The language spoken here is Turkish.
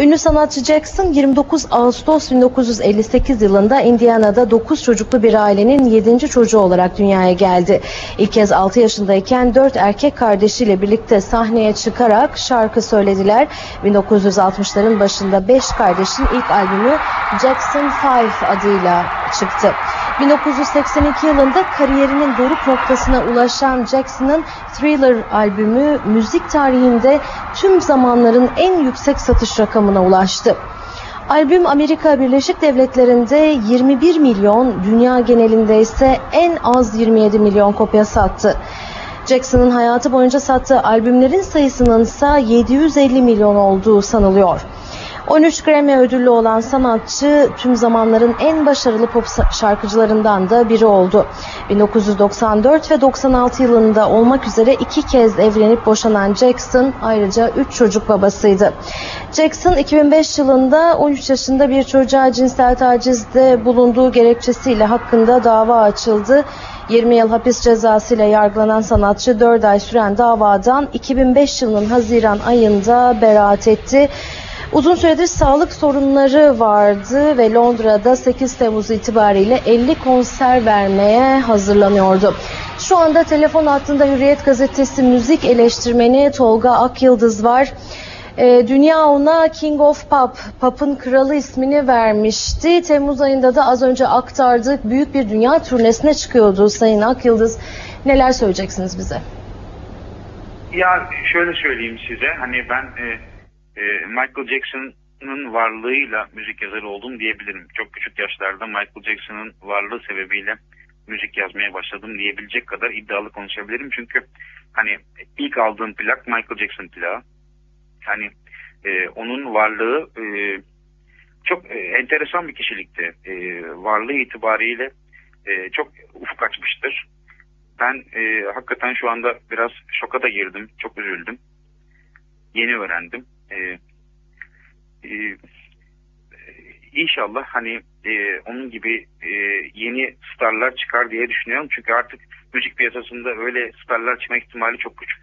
Ünlü sanatçı Jackson 29 Ağustos 1958 yılında Indiana'da 9 çocuklu bir ailenin 7. çocuğu olarak dünyaya geldi. İlk kez 6 yaşındayken 4 erkek kardeşiyle birlikte sahneye çıkarak şarkı söylediler. 1960'ların başında 5 kardeşin ilk albümü Jackson 5 adıyla çıktı. 1982 yılında kariyerinin doruk noktasına ulaşan Jackson'ın Thriller albümü müzik tarihinde tüm zamanların en yüksek satış rakamına ulaştı. Albüm Amerika Birleşik Devletleri'nde 21 milyon, dünya genelinde ise en az 27 milyon kopya sattı. Jackson'ın hayatı boyunca sattığı albümlerin sayısının ise 750 milyon olduğu sanılıyor. 13 Grammy ödüllü olan sanatçı tüm zamanların en başarılı pop şarkıcılarından da biri oldu. 1994 ve 96 yılında olmak üzere iki kez evlenip boşanan Jackson ayrıca 3 çocuk babasıydı. Jackson 2005 yılında 13 yaşında bir çocuğa cinsel tacizde bulunduğu gerekçesiyle hakkında dava açıldı. 20 yıl hapis cezası ile yargılanan sanatçı 4 ay süren davadan 2005 yılının Haziran ayında beraat etti. Uzun süredir sağlık sorunları vardı ve Londra'da 8 Temmuz itibariyle 50 konser vermeye hazırlanıyordu. Şu anda telefon hattında Hürriyet Gazetesi müzik eleştirmeni Tolga Akyıldız var. Ee, dünya ona King of Pop, Pop'un kralı ismini vermişti. Temmuz ayında da az önce aktardık büyük bir dünya turnesine çıkıyordu Sayın Akyıldız. Neler söyleyeceksiniz bize? Ya şöyle söyleyeyim size hani ben e, e, Michael Jackson'ın varlığıyla müzik yazarı oldum diyebilirim. Çok küçük yaşlarda Michael Jackson'ın varlığı sebebiyle müzik yazmaya başladım diyebilecek kadar iddialı konuşabilirim. Çünkü hani ilk aldığım plak Michael Jackson plağı. Hani e, onun varlığı e, çok e, enteresan bir kişilikti. E, varlığı itibariyle e, çok ufuk açmıştır. Ben e, hakikaten şu anda biraz şoka da girdim. Çok üzüldüm. Yeni öğrendim. E, e, inşallah hani e, onun gibi e, yeni starlar çıkar diye düşünüyorum. Çünkü artık müzik piyasasında öyle starlar çıkma ihtimali çok küçük.